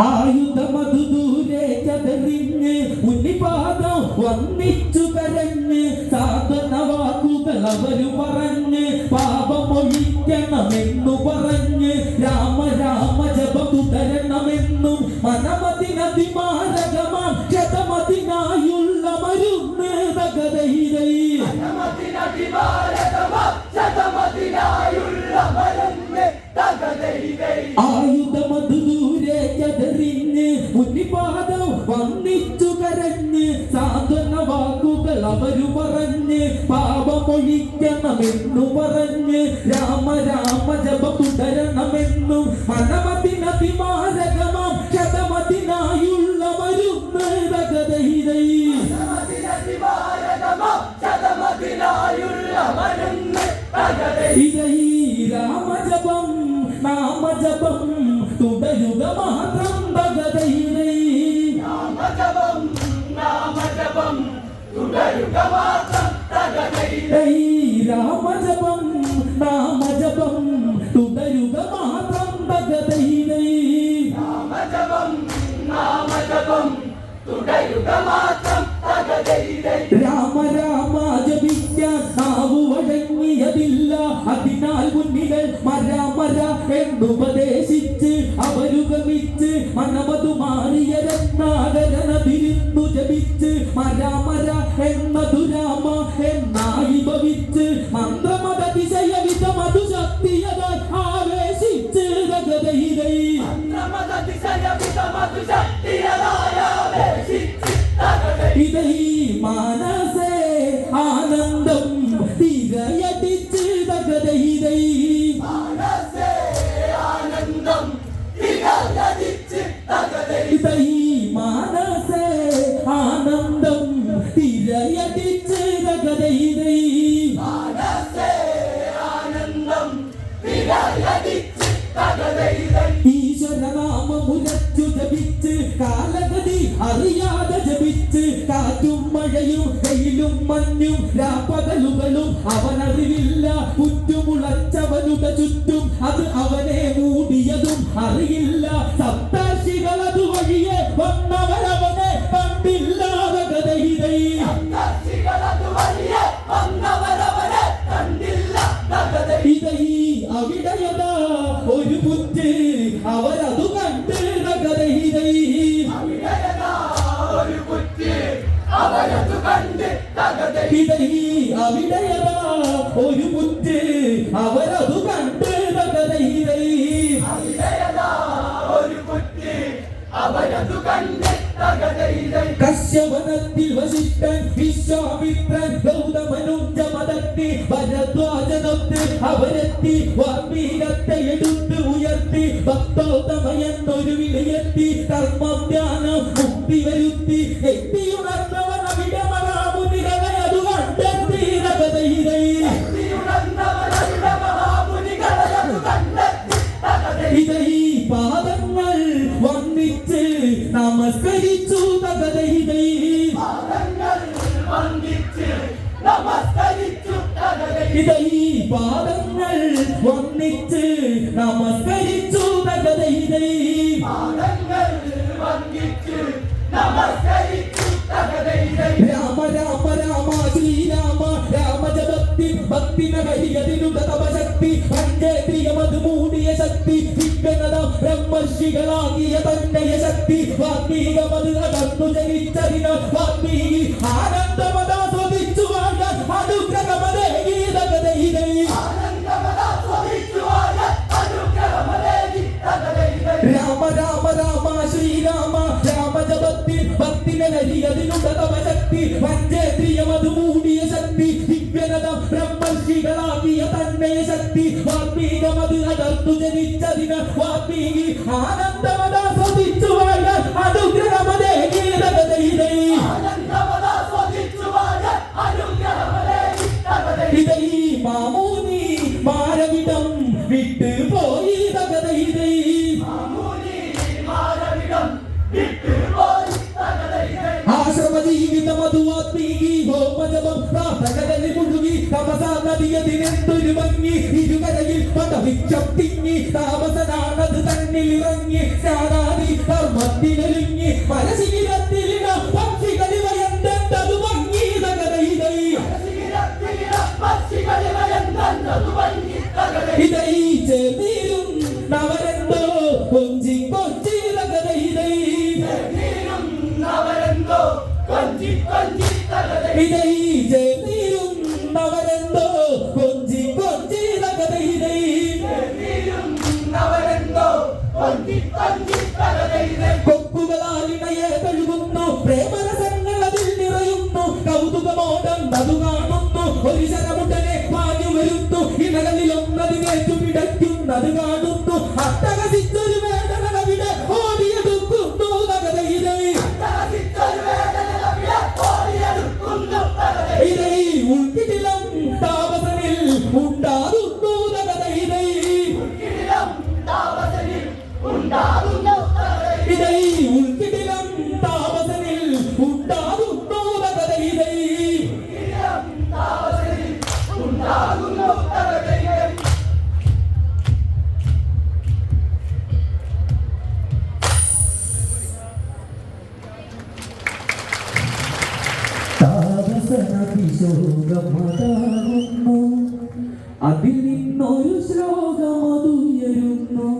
ആയുധമതു ദൂരെ ചതറിഞ്ഞ് ഉന്നിപാദം വന്നിച്ചു കരഞ്ഞ് സാധന വാക്കുകൾ അവരു പറഞ്ഞ് പാപമൊഴിക്കണമെന്നു പറഞ്ഞ് രാമ രാമ ജപ തുടരണമെന്നും മനമതിനതിമാരകമാം തകതയിലെ ആയുധമതു ദൂരെ ചതറിഞ്ഞ് ഉന്നിപാദം വന്നിച്ചു കരഞ്ഞ് സാധന വാക്കുകൾ അവരു പറഞ്ഞ് പാപമൊഴിക്കണമെന്നു പറഞ്ഞ് രാമ രാമ ജപ തുടരണമെന്നും മനമതിനതിമാരകമാം ശതമതിനായുള്ള മരുന്ന് തകതൈരൈ ശതമതിനായുള്ള నామ జపం యుగ మహతం భగదైరై నామ జపం నామ జపం యుగ మహతం భగదైరై రామ జపం నామ జపం యుగ మహతం భగదైరై నామ జపం എന്നുപദേശിച്ച് അവരുഗമിച്ച് മനമതു മാറിയ രത്നാകരന തിരിന്നു ജപിച്ച് മരാമര മര എന്നതു രാമ എന്നായി ഭവിച്ച് മന്ത്രമതിശയ വിധമതു ശക്തിയതാൽ ആവേശിച്ച് ഗതൈരൈ ഇതൈ മാനസേ മഞ്ഞും രാപ്പകലുകളും അവനറിവില്ല ചുറ്റുമുളച്ചവനുടെ ചുറ്റും അത് അവനെ തകതയിൽ അവിടയവാ ഒരു മുത്ത് അവരതു കണ്ട് കുറ്റി അവരതു കണ്ട് കശ്യവനത്തിൽ വസിഷ്ഠൻ വിശ്വാമിത്രൻ ഗൗതമനും ജമദഗ്നി ഭരദ്വാജനത്ത് അവരെത്തി വാർമീകത്തെ എടുത്ത് ഉയർത്തി ഭക്തോത്തമയെന്നൊരു വിളിയെത്തി കർമ്മം ധ്യാനം മുക്തി വരുത്തി എത്തിയുണർന്നവൻ ഇതൈ പാദങ്ങൾ വന്നിച്ച് നമസ്കരിച്ചു രാമ രാമ രാമ ശ്രീരാമ രാമജഭക്തി ഭക്തിന കരിയതിനുക തപശക്തി പഞ്ചേന്ദ്രിയമത് മൂടിയ ശക്തി വിഘ്നത ബ്രഹ്മർഷികളാകിയ തന്നയ ശക്തി വാത്മീകമത് അകന്നു ജനിച്ചതിന വാത്മീകി രാമജപത്തിൽ ഭക്തിനെ ഹരിയതിനുണ്ട തപശക്തി പഞ്ചേന്ദ്രിയമത് മൂടിയ ശക്തി. ദിവ്യനത ബ്രഹ്മർഷികളാക്കിയ തന്മയ ശക്തി. വാത്മീകമത് അടർന്നു ജനിച്ചതിന് വാത്മീകി ആനന്ദമതാസ്വദിച്ചു വാഴാൻ അനുഗ്രഹമതേ തകതയിലെ ഇതൈ മാമൂനി മാരവിടം വിട്ട് ഹോമജപം പ്രാർത്ഥനകളിൽ മുഴുകി തപസാ നദിയതിനെന്തൊരു ഭംഗി? ഇരുകരയിൽ പദവിച്ചൊട്ടിങ്ങി താമസനാണത് സാധാതി ധർമ്മത്തിനൊരുങ്ങി. മനശീലത്തിലിട നവരന്തോ കൊഞ്ചി കൊഞ്ചി കൊക്കുകളാലിണയെ കഴുകുന്നു. പ്രേമരസങ്ങൾ അതിൽ നിറയുന്നു. കൗതുകമോടം അത് കാണുന്നു. ഒരു ശരമുടനെ പാഞ്ഞു വരുന്നു. ഇണകളിൽ ഒന്നതിനേറ്റു പിടയ്ക്കുന്നത് കാണുന്നു. അട്ടഹസിച്ചൊരു ഉൾക്കിടിലം താപസനിൽ ഉണ്ടാകുന്നു അതിൽ നിന്നൊരു ശ്ലോകമതുയരുന്നു